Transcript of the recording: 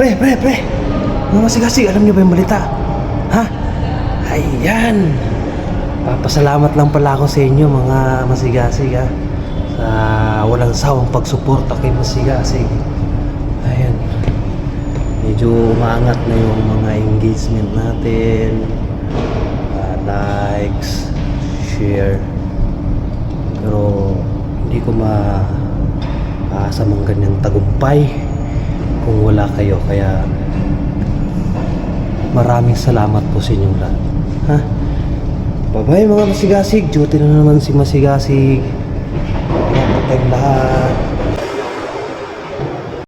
pre, pre. Mga masigasig, alam niyo ba yung balita? Ha? Ayan. Papasalamat lang pala ako sa inyo, mga masigasig, ha? Sa walang sawang pagsuporta kay masigasig. Ayan. Medyo umaangat na yung mga engagement natin. Ah, likes, share. Pero hindi ko ma aasa mang ganyang tagumpay kung wala kayo. Kaya maraming salamat po sa inyong lahat. Ha? Bye-bye mga masigasig. Duty na naman si masigasig. Tayong lahat.